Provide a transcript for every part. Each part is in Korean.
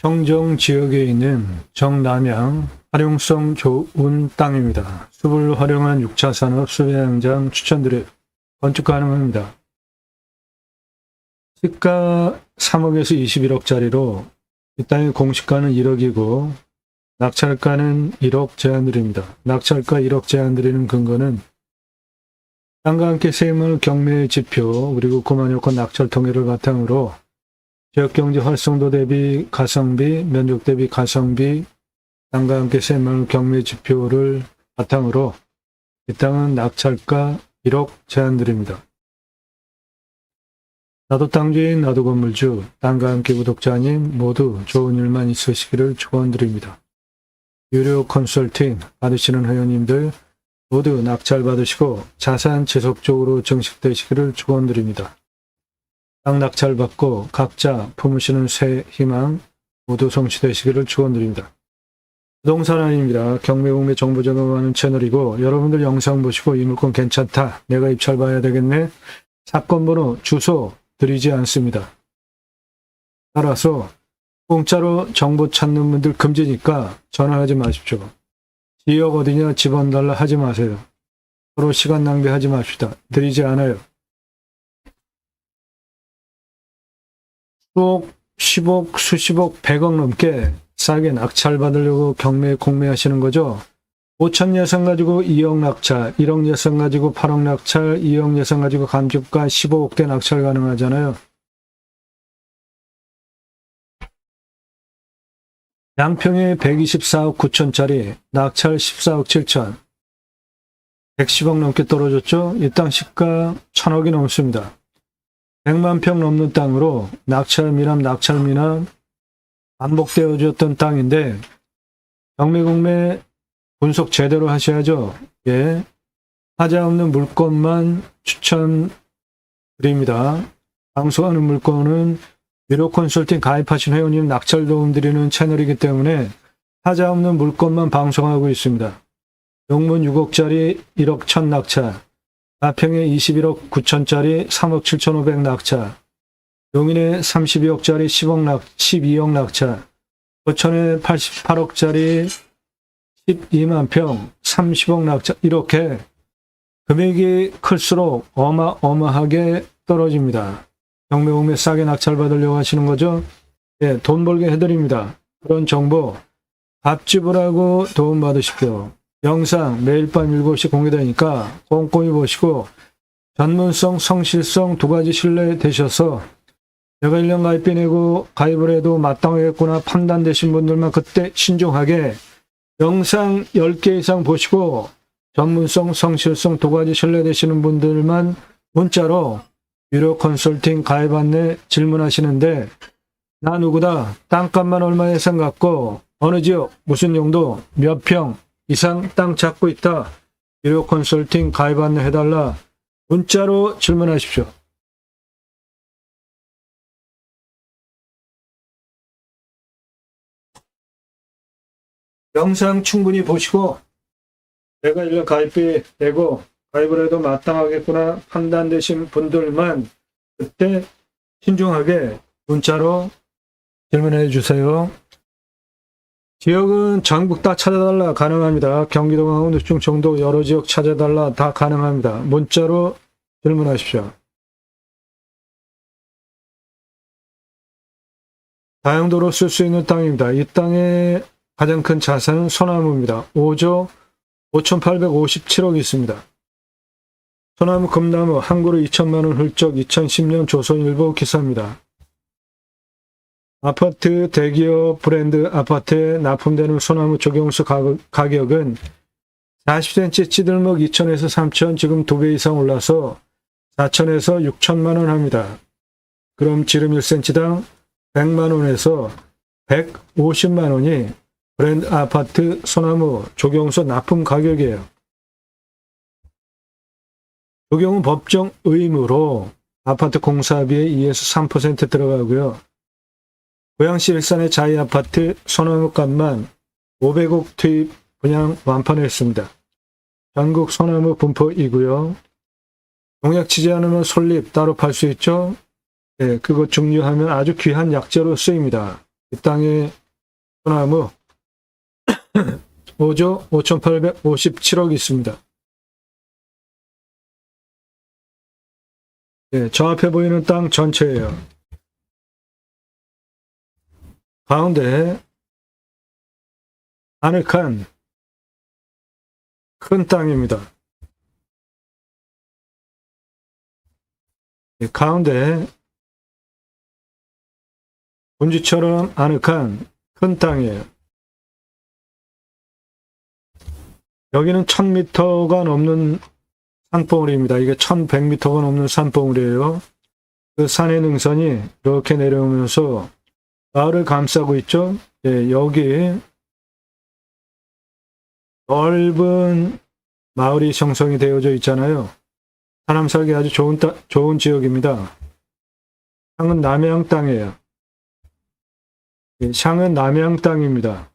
청정 지역에 있는 정남양 활용성 좋은 땅입니다. 숲을 활용한 6차 산업 수배양장 추천드려요. 건축 가능합니다. 시가 3억에서 21억짜리로 이 땅의 공시가는 1억이고 낙찰가는 1억 제한드립니다. 낙찰가 1억 제한드리는 근거는 땅과 함께 세물 경매 지표 그리고 구만 여건 낙찰 통계를 바탕으로 지역경제 활성도 대비 가성비, 면적 대비 가성비, 땅과 함께 세물 경매 지표를 바탕으로 이 땅은 낙찰가 1억 제한드립니다. 나도 땅주인, 나도 건물주, 땅과 함께 구독자님 모두 좋은 일만 있으시기를 축원드립니다. 유료 컨설팅 받으시는 회원님들 모두 낙찰 받으시고 자산 지속적으로 증식되시기를 축원드립니다. 땅 낙찰 받고 각자 품으시는 새 희망 모두 성취되시기를 축원드립니다. 부동산 아닙니다. 경매공매 정보 제공하는 채널이고 여러분들 영상 보시고 이 물건 괜찮다. 내가 입찰 봐야 되겠네. 사건 번호, 주소 드리지 않습니다. 따라서 공짜로 정보 찾는 분들 금지니까 전화하지 마십시오. 지역 어디냐 집원 달라 하지 마세요. 서로 시간 낭비하지 맙시다. 드리지 않아요. 수억, 10억, 수십억, 100억 넘게 싸게 낙찰 받으려고 경매 공매하시는 거죠. 5천 예산 가지고 2억 낙찰, 1억 예산 가지고 8억 낙찰, 2억 예산 가지고 감주가 15억대 낙찰 가능하잖아요. 양평에 124억 9천짜리 낙찰 14억 7천 110억 넘게 떨어졌죠? 이 땅 시가 1000억이 넘습니다. 100만 평 넘는 땅으로 낙찰 미남 낙찰 미남 반복되어졌던 땅인데 경매공매 분석 제대로 하셔야죠. 예. 하자 없는 물건만 추천드립니다. 방송하는 물건은 유료 컨설팅 가입하신 회원님 낙찰 도움 드리는 채널이기 때문에 하자 없는 물건만 방송하고 있습니다. 용문 6억짜리 1억 1000 낙찰, 가평에 21억 9천짜리 3억 7,500 낙찰, 용인에 32억짜리 10억 낙, 12억 낙찰, 고천에 88억짜리 12만 평 30억 낙찰, 이렇게 금액이 클수록 어마어마하게 떨어집니다. 경매공매 싸게 낙찰 받으려고 하시는 거죠? 예, 돈 벌게 해드립니다. 그런 정보 밥 지불하고 도움 받으십시오. 영상 매일 밤 7시 공개되니까 꼼꼼히 보시고 전문성, 성실성 두 가지 신뢰 되셔서 내가 1년 가입비 내고 가입을 해도 마땅하겠구나 판단되신 분들만 그때 신중하게 영상 10개 이상 보시고 전문성, 성실성 두 가지 신뢰되시는 분들만 문자로 유료 컨설팅 가입 안내 질문하시는데 나 누구다? 땅값만 얼마 예산 갖고 어느 지역? 무슨 용도? 몇 평 이상 땅 찾고 있다 유료 컨설팅 가입 안내 해달라 문자로 질문하십시오. 영상 충분히 보시고 내가 1년 가입비 내고 가입을 해도 마땅하겠구나 판단되신 분들만 그때 신중하게 문자로 질문해 주세요. 지역은 전국 다 찾아달라 가능합니다. 경기도 강원도 충청도 여러 지역 찾아달라 다 가능합니다. 문자로 질문하십시오. 다용도로 쓸 수 있는 땅입니다. 이 땅의 가장 큰 자산은 소나무입니다. 5조 5,857억이 있습니다. 소나무, 금나무 한 그루 2천만 원 훌쩍 2010년 조선일보 기사입니다. 아파트 대기업 브랜드 아파트에 납품되는 소나무 가- 가격은 40cm 찌들목 2천에서 3천 지금 두 배 이상 올라서 4천에서 6천만 원 합니다. 그럼 지름 1cm당 100만 원에서 150만 원이 브랜드 아파트 소나무 조경수 납품 가격이에요. 조경은 법정 의무로 아파트 공사비에 2에서 3% 들어가고요. 고양시 일산의 자이 아파트 소나무 값만 500억 투입 분양 완판했습니다. 전국 소나무 분포 이고요. 농약 치지 않으면 솔잎 따로 팔 수 있죠. 네, 그거 증류하면 아주 귀한 약재로 쓰입니다. 이 땅의 소나무 5조 5,857억 있습니다. 네, 저 앞에 보이는 땅 전체예요. 가운데 아늑한 큰 땅입니다. 네, 가운데 본지처럼 아늑한 큰 땅이에요. 여기는 1000m가 넘는 산봉우리입니다. 이게 1100m가 넘는 산봉우리예요. 그 산의 능선이 이렇게 내려오면서 마을을 감싸고 있죠. 예, 여기 넓은 마을이 형성이 되어져 있잖아요. 사람 살기 아주 좋은, 따, 좋은 지역입니다. 향은 남양 땅이에요. 예, 샹은 남양 땅입니다.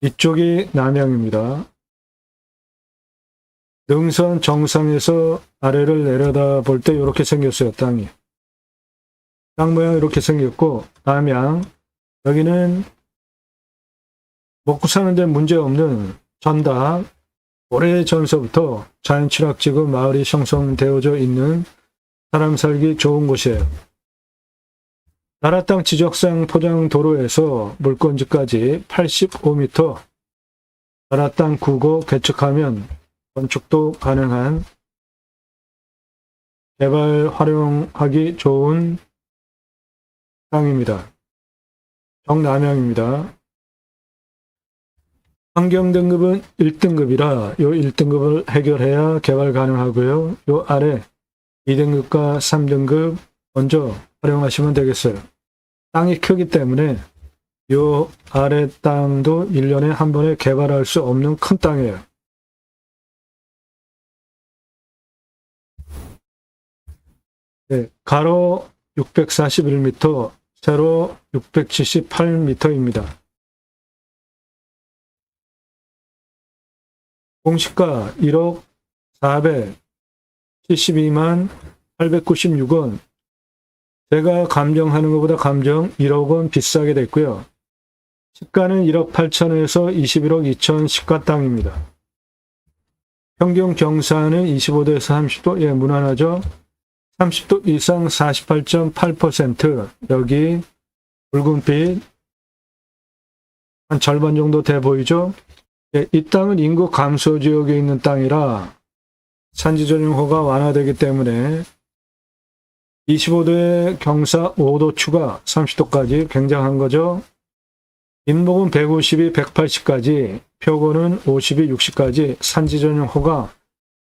이쪽이 남양입니다. 능선 정상에서 아래를 내려다 볼 때 이렇게 생겼어요, 땅이. 땅 모양 이렇게 생겼고, 남양. 여기는 먹고 사는데 문제 없는 전다. 오래 전서부터 자연취락지구 마을이 형성되어져 있는 사람 살기 좋은 곳이에요. 나라 땅 지적상 포장 도로에서 물건지까지 85m, 나라 땅 구고 개척하면 건축도 가능한 개발 활용하기 좋은 땅입니다. 정남향입니다. 환경 등급은 1등급이라 요 1등급을 해결해야 개발 가능하고요. 요 아래 2등급과 3등급 먼저 활용하시면 되겠어요. 땅이 크기 때문에 요 아래 땅도 1년에 한 번에 개발할 수 없는 큰 땅이에요. 네, 가로 641m, 세로 678m입니다. 공시가 1억 472만 896원. 제가 감정하는 것보다 감정 1억 원 비싸게 됐고요. 시가는 1억 8천에서 21억 2천 시가 땅입니다. 평균 경사는 25도에서 30도, 예, 무난하죠? 30도 이상 48.8%, 여기 붉은빛, 한 절반 정도 돼 보이죠? 예, 이 땅은 인구 감소 지역에 있는 땅이라 산지 전용호가 완화되기 때문에 25도의 경사 5도 추가 30도까지 굉장한 거죠. 인목은 150이 180까지, 표고는 50이 60까지 산지 전용호가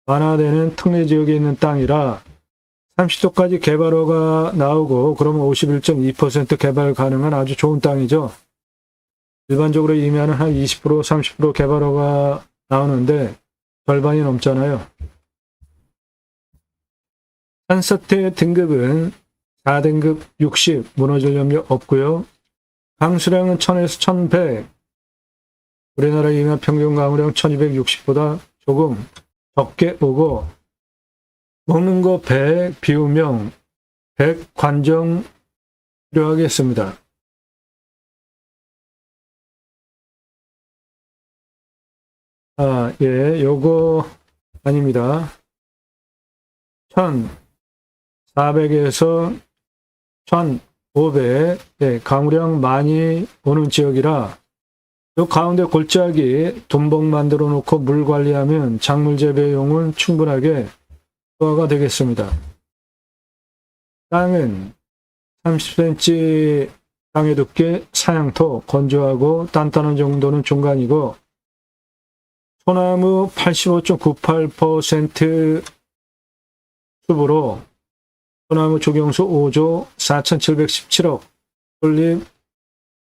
완화되는 특례 지역에 있는 땅이라 30도까지 개발허가 나오고 그러면 51.2% 개발 가능한 아주 좋은 땅이죠. 일반적으로 이면은 한 20%, 30% 개발허가 나오는데 절반이 넘잖아요. 산사태 등급은 4등급 60 무너질 염려 없고요. 강수량은 1000에서 1100 우리나라 이면 평균 강우량 1260보다 조금 적게 오고 먹는 거 100, 비우명 100 관정 필요하겠습니다. 아, 예, 요거 아닙니다. 1400에서 1500, 예, 강우량 많이 오는 지역이라 요 가운데 골짜기 둔봉 만들어 놓고 물 관리하면 작물 재배용은 충분하게 가 되겠습니다. 땅은 30cm 땅의 두께, 사양토, 건조하고 단단한 정도는 중간이고 소나무 85.98% 수부로 소나무 조경수 5조 4,717억, 솔잎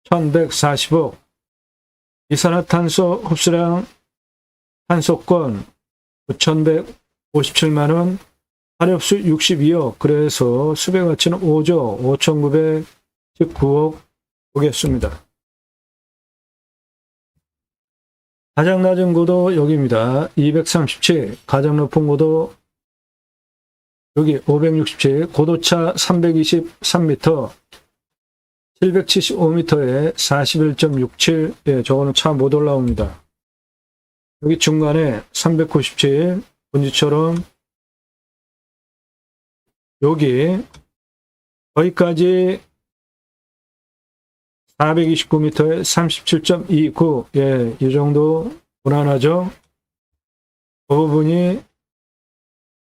1,140억, 이산화탄소 흡수량 탄소권 9,157만원, 화력수 62억, 그래서 수배 가치는 5조 5,919억 보겠습니다. 가장 낮은 고도 여기입니다. 237, 가장 높은 고도 여기 567, 고도차 323m, 775m에 41.67, 예, 저거는 차 못 올라옵니다. 여기 중간에 397, 본지처럼 여기 거기까지 429m에 37.29, 예, 이 정도 무난하죠? 그 부분이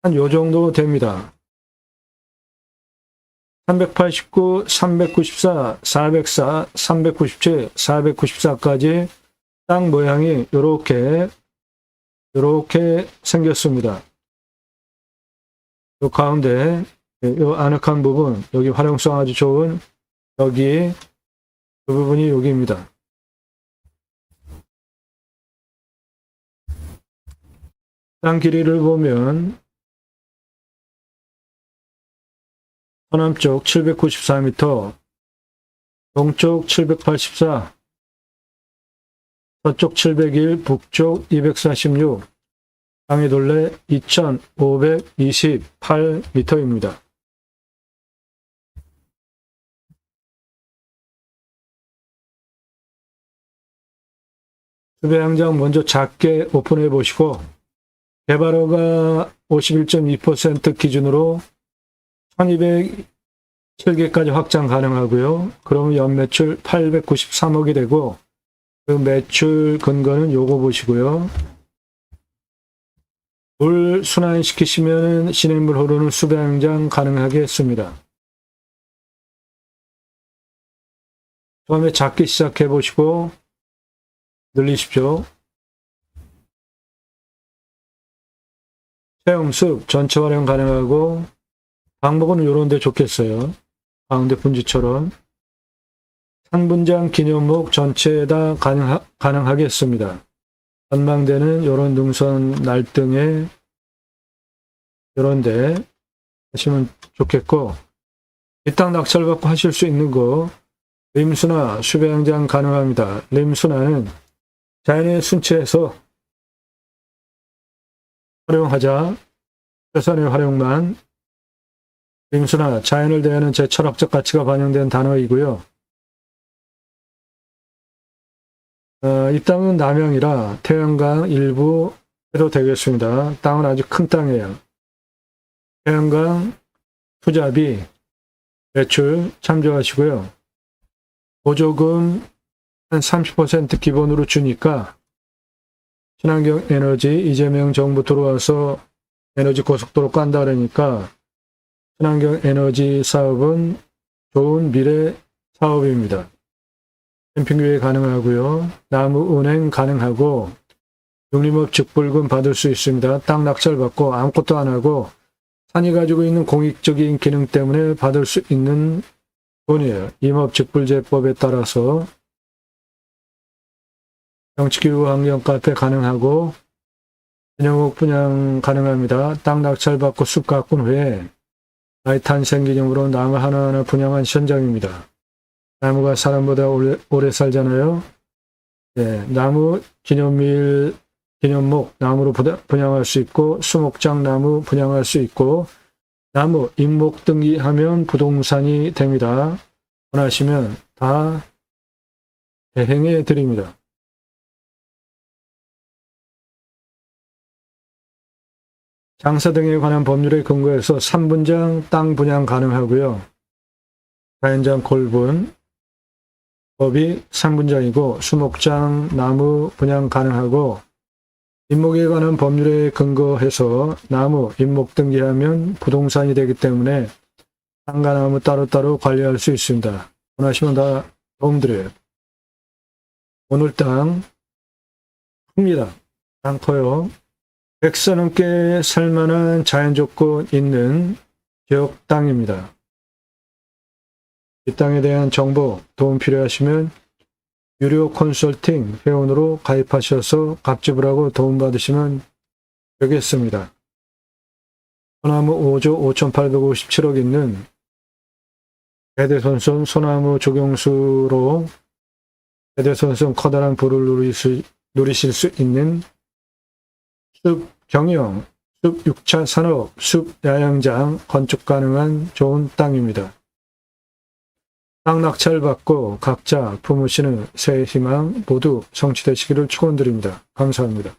한 요 정도 됩니다. 389, 394, 404, 397, 494까지 땅 모양이 요렇게 요렇게 생겼습니다. 요 가운데 요 아늑한 부분 여기 활용성 아주 좋은 여기 그 부분이 여기입니다. 땅 길이를 보면 서남쪽 794m, 동쪽 784, 서쪽 701, 북쪽 246, 땅의 둘레 2528m입니다. 수배양장 먼저 작게 오픈해 보시고 개발허가 51.2% 기준으로 1207개까지 확장 가능하고요. 그러면 연매출 893억이 되고 그 매출 근거는 요거 보시고요. 물 순환시키시면 시냇물 흐르는 수배양장 가능하게 했습니다. 처음에 작게 시작해 보시고 늘리십시오. 체험습 전체 활용 가능하고 방법은 요런 데 좋겠어요. 가운데 분지처럼 상분장 기념목 전체에 다 가능하, 가능하겠습니다. 전망대는 요런 능선 날등에 요런데 하시면 좋겠고 이 땅 낙찰받고 하실 수 있는 거 림수나 수배양장 가능합니다. 림수나는 자연의 순체에서 활용하자 최선의 활용만 림수나 자연을 대하는 제 철학적 가치가 반영된 단어이고요. 어, 이 땅은 남양이라 태양강 일부 해도 되겠습니다. 땅은 아주 큰 땅이에요. 태양강 투자비 매출 참조하시고요. 보조금 한 30% 기본으로 주니까 친환경 에너지 이재명 정부 들어와서 에너지 고속도로 깐다 그러니까 친환경 에너지 사업은 좋은 미래 사업입니다. 캠핑교회 가능하고요. 나무 은행 가능하고 독립업 직불금 받을 수 있습니다. 땅 낙찰 받고 아무것도 안 하고 산이 가지고 있는 공익적인 기능 때문에 받을 수 있는 돈이에요. 임업 직불제법에 따라서 정치기후 환경 카페 가능하고 전용옥 분양 가능합니다. 땅 낙찰 받고 숲 가꾼 후에 나이 탄 생 기념으로 나무 하나하나 분양한 현장입니다. 나무가 사람보다 오래, 오래 살잖아요. 네, 나무 기념일 기념목 나무로 분양할 수 있고 수목장 나무 분양할 수 있고 나무 임목 등기 하면 부동산이 됩니다. 원하시면 다 대행해 드립니다. 장사 등에 관한 법률에 근거해서 3분장 땅 분양 가능하고요. 자연장 골분 법이 3분장이고 수목장 나무 분양 가능하고 임목에 관한 법률에 근거해서 나무 임목 등기하면 부동산이 되기 때문에 땅과 나무 따로따로 관리할 수 있습니다. 원하시면 다 도움드려요. 오늘 땅 큽니다. 땅 커요. 100서 넘게 살만한 자연 조건 있는 지역 땅입니다. 이 땅에 대한 정보, 도움 필요하시면 유료 컨설팅 회원으로 가입하셔서 값지불하고 도움받으시면 되겠습니다. 소나무 5조 5,857억 있는 대대손손 소나무 조경수로 대대손손 커다란 누리실, 누리실 수 있는 숲 경영, 숲 6차 산업, 숲 야영장 건축 가능한 좋은 땅입니다. 땅 낙찰 받고 각자 부모시는 새해 희망 모두 성취되시기를 축원드립니다. 감사합니다.